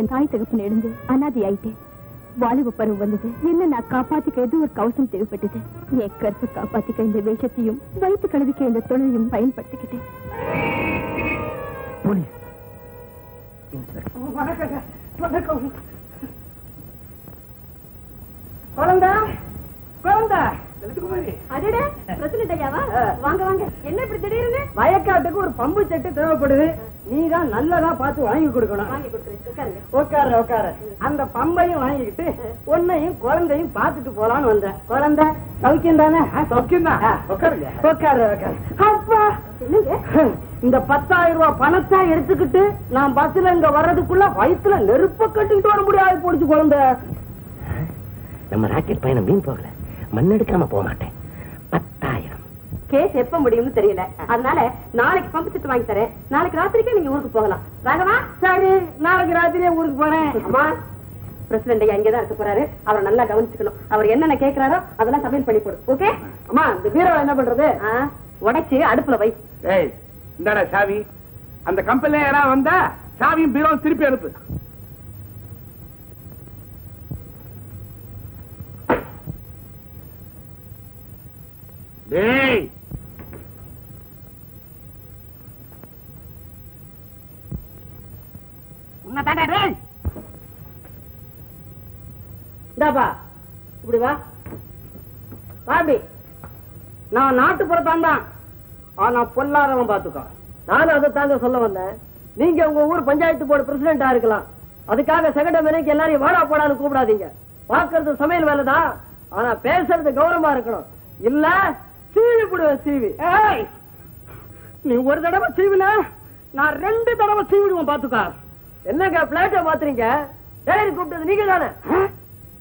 வயசுல தாய் தகப்பன் எழுந்து அனாதி ஆயிட்டேன் வாலிப பருவம் வந்தது. என்ன நான் காப்பாத்திக்க ஏதோ ஒரு கவசம் தேவைப்பட்டது. என் கருத்தை காப்பாத்திக்க இந்த வேஷத்தையும் வயிற்று கழுவிக்க இந்த தொழிலையும் பயன்படுத்திக்கிட்டேன். போலீஸ். குழந்தை? குழந்தை? அடடே பிரசிடண்ட் ஐயாவா வாங்க வாங்க. என்ன இப்படி திடீர்னு? வயக்காட்டுக்கு ஒரு பம்பு செட்டு தேவைப்படுது. நீ தான் நல்லதா பார்த்து வாங்கி கொடுக்கணும். உட்காரு உட்காரு. அந்த பம்பையும் வாங்கிக்கிட்டு உன்னையும் குழந்தையும் பார்த்துட்டு போலான்னு வந்தேன். குழந்தை சௌக்கியம் தானே? சௌக்கியம் தான். உட்காருங்க. உட்காரு உட்காரு. அப்பா! இந்த பத்தாயிரம் ரூபாய் பணத்தை எடுத்துக்கிட்டு நான் பஸ்ல இங்க வர்றதுக்குள்ள வயித்துல நெருப்ப கட்டிக்கிட்டு வர முடியாது போடுச்சு குழந்தை. நம்ம ராக்கெட் பயணம் மீன் போகல. மண் எடுக்காம போக மாட்டேன். கேஸ் எப்ப முடியும்னு தெரியல. அதனால நாளைக்கு பம்பு செட்டு வாங்கி தரேன். நாளைக்கு ராத்திரிக்கே நீங்க ஊருக்கு போகலாம். ராகவா? சரி நாளைக்கு ராத்திரியே ஊருக்கு போறேன். அம்மா பிரசிடண்ட் ஐயா இங்கதான் இருக்க போறாரு. அவரை நல்லா கவனிச்சுக்கணும். அவர் என்னென்ன கேக்குறாரோ அதெல்லாம் சமையல் பண்ணி போடு. ஓகே? அம்மா இந்த பீரோ என்ன பண்றது? உடைச்சு அடுப்புல வை. ஏய் இந்தாடா சாவி. அந்த கம்பெனில யாராவது வந்தா சாவியும் பீரோ திருப்பி அனுப்பு. டேய் உன்னை தாண்டா டேய் இந்தாப்பா இப்படி வா. வா நான் நாட்டுப்புறத்தான் தான். ஆனா பொல்லாதவன் பாத்துக்கோ நானும் அதை தாங்க சொல்ல வந்தேன். நீங்க உங்க ஊர் பஞ்சாயத்து போர்டு பிரசிடண்டா இருக்கலாம். அதுக்காக செகண்ட் மணிக்கு எல்லாரையும் வாடா போடான்னு கூப்பிடாதீங்க. பாக்குறது சமையல் வேலைதான் ஆனா பேசுறது கௌரவமா இருக்கணும். இல்ல சீவி போடுவேன் சீவி. நீ ஒரு தடவை சீவின நான் ரெண்டு தடவை சீவிடுவேன் பாத்துக்கா என்னங்க பிளேட்டை மாத்துறீங்க? டயரி கூப்பிட்டது நீங்க தானே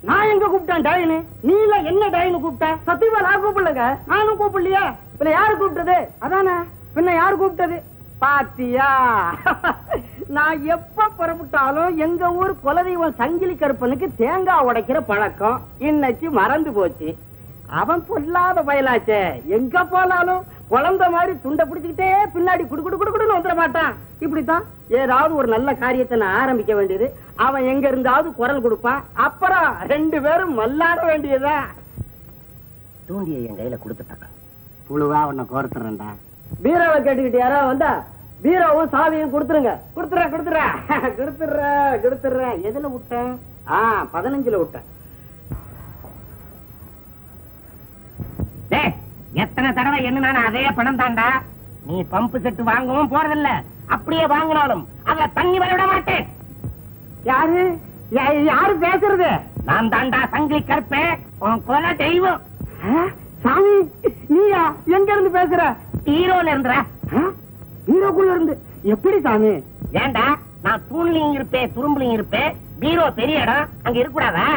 நான் எங்க கூப்பிட்டேன் டயனு நீ இல்ல என்ன டயனு கூப்பிட்ட? சத்தியமா நான் கூப்பிடலங்க. நானும் கூப்பிடலையா. பின்ன யாரு கூப்பிட்டது? அதானே. பின்ன யாரு கூப்பிட்டது? பாத்தியா? நான் எப்ப புறப்பட்டாலும் எங்க ஊர் குலதெய்வம் சங்கிலி கருப்பனுக்கு தேங்காய் உடைக்கிற பழக்கம். இன்னைக்கு மறந்து போச்சு. அவன் பொல்லாத பயலாச்சே. எங்க போனாலும் குழந்தை மாதிரி துண்டை பிடிச்சுக்கிட்டே பின்னாடி குடு குடு குடு குடுன்னு வந்துட மாட்டான். இப்படித்தான் ஏதாவது ஒரு நல்ல காரியத்தை நான் ஆரம்பிக்க வேண்டியது. அவன் எங்க இருந்தாவது குரல் கொடுப்பான். அப்புறம் ரெண்டு பேரும் மல்லாட வேண்டியதா தூண்டியை என் கையில கொடுத்துட்டான் புழுவா உன்னை கோர்த்துறேன்டா. பீரோவை கேட்டுக்கிட்டு யாராவது வந்தா பீரோவும் சாவியும் கொடுத்துருங்க. கொடுத்துறேன் கொடுத்துறேன். கொடுத்துறேன் கொடுத்துறேன். எதுல விட்டேன்? ஆ பதினஞ்சுல விட்டேன் டேய் எத்தனை தடவை என்ன அதே பணம் தாண்டா? நீ பம்பு செட்டு வாங்கவும் போறதில்ல. அப்படியே வாங்கினாலும் அதுல தண்ணி வர விட மாட்டேன். யாரு? யாரு பேசுறது? நான் தாண்டா சங்கிலி கருப்பே உன் கொலை தெய்வம்? சாமி நீயா? எங்க இருந்து பேசுற? ஹீரோல இருந்துடா. ஆ? பீரோக்குள்ள இருந்து. எப்படி சாமி? ஏண்டா நான் தூண்லையும் இருப்பேன் துரும்புலையும் இருப்பேன் பீரோ பெரிய இடம் அங்க இருக்கக்கூடாதா?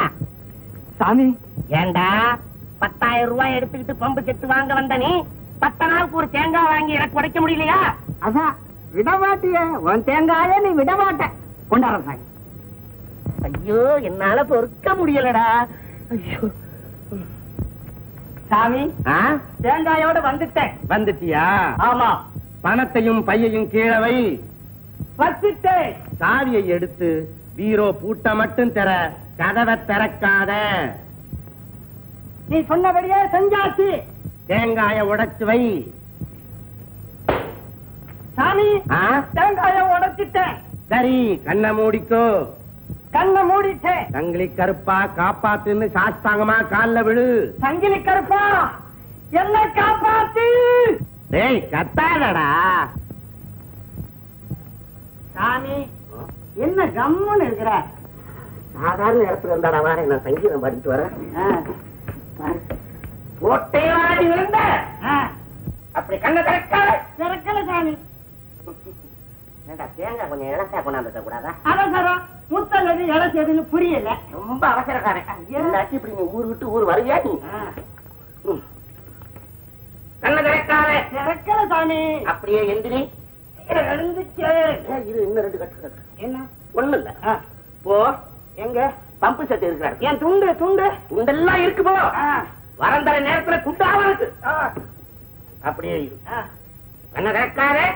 சாமி. ஏண்டா பத்தாயிரம் ரூபாய் எடுத்துக்கிட்டு பம்பு செட்டு வாங்க வந்த நீ பத்து நாளுக்கு ஒரு தேங்காய் வாங்கி எனக்கு உடைக்க முடியலையா? அதான் விடமாட்டிய உன் தேங்காய நீ விடமாட்ட. கொண்டாட சாமி. ஐயோ என்னால பொறுக்க முடியலடா. ஐயோ. சாமி? தேங்காயோட வந்துட்டேன். வந்துட்டியா? ஆமா. பணத்தையும் பையையும் கீழே வை. வச்சிட்டேன். சாவியை எடுத்து பீரோ பூட்ட மட்டும் தர கதவை திறக்காத. நீ சொன்னபடியே செஞ்சாச்சு. தேங்காய உடைச்சு வை. சாமி? தேங்காய உடைச்சிட்டேன். சரி கண்ணை மூடிக்கோ. கண்ணை மூடிட்டேன். சங்கிலி கருப்பா காப்பாத்துன்னு சாஸ்தாங்கமா கால்ல விழு. சங்கிலி கருப்பா என்ன காப்பாத்து. டேய் கத்தாதடா. சாமி என்ன கம்முன்னு இருக்கிற? சாதாரண இடத்துல இருந்தாடா வாரேன் நான் சங்கீதம் பாடிட்டு வரேன். ஒட்டே வாடி விழுந்த அப்படி கண்ணை திறக்காத. திறக்கல சாமி. தேங்காய் கொஞ்சம் இழசா கொண்டாந்து கூடாதா? அவசரம் முத்தலது இழைச்சதுன்னு புரியல. ரொம்ப அவசரக்காரன் இல்லாட்டி இப்படி நீ ஊர் விட்டு ஊர் வருவியா நீ. கண்ணை திறக்காத. திறக்கல சாமி. அப்படியே எந்திரி எழுந்துச்சு இரு இன்னும் ரெண்டு கட்டு கட்டு. என்ன? ஒண்ணும் இல்ல போ. எங்க? பம்பு செட் இருக்கிறார். என் துண்டு துண்டு? துண்டெல்லாம் இருக்குமோ வரந்தர நேரத்துல துண்டா வருது அப்படியே என்ன நடக்காதே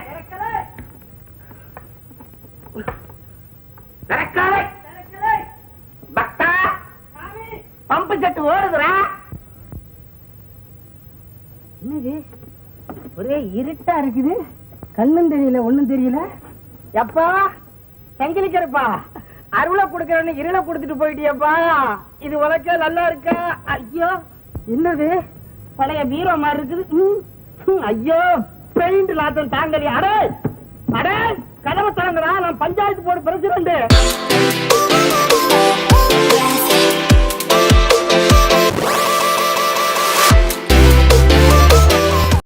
நடக்காதே பக்தா பம்பு செட்டு ஓடுதுரா என்னது? ஒரே இருட்டா இருக்குது? கண்ணும் தெரியல ஒண்ணும் தெரியல. எப்பா செங்கிலிக்கிறப்பா அருளை கொடுக்கறன்னு இருளை கொடுத்துட்டு போயிட்டியப்பா. இது உலக்க நல்லா இருக்கா? ஐயோ என்னது? பழைய பீரோ மாதிரி இருக்குது. ஐயோ பெயிண்ட் லாத்தம் தாங்கலி அடே அடே கதவை தாங்கடா. நான் பஞ்சாயத்து போர்டு பிரசிடண்ட்.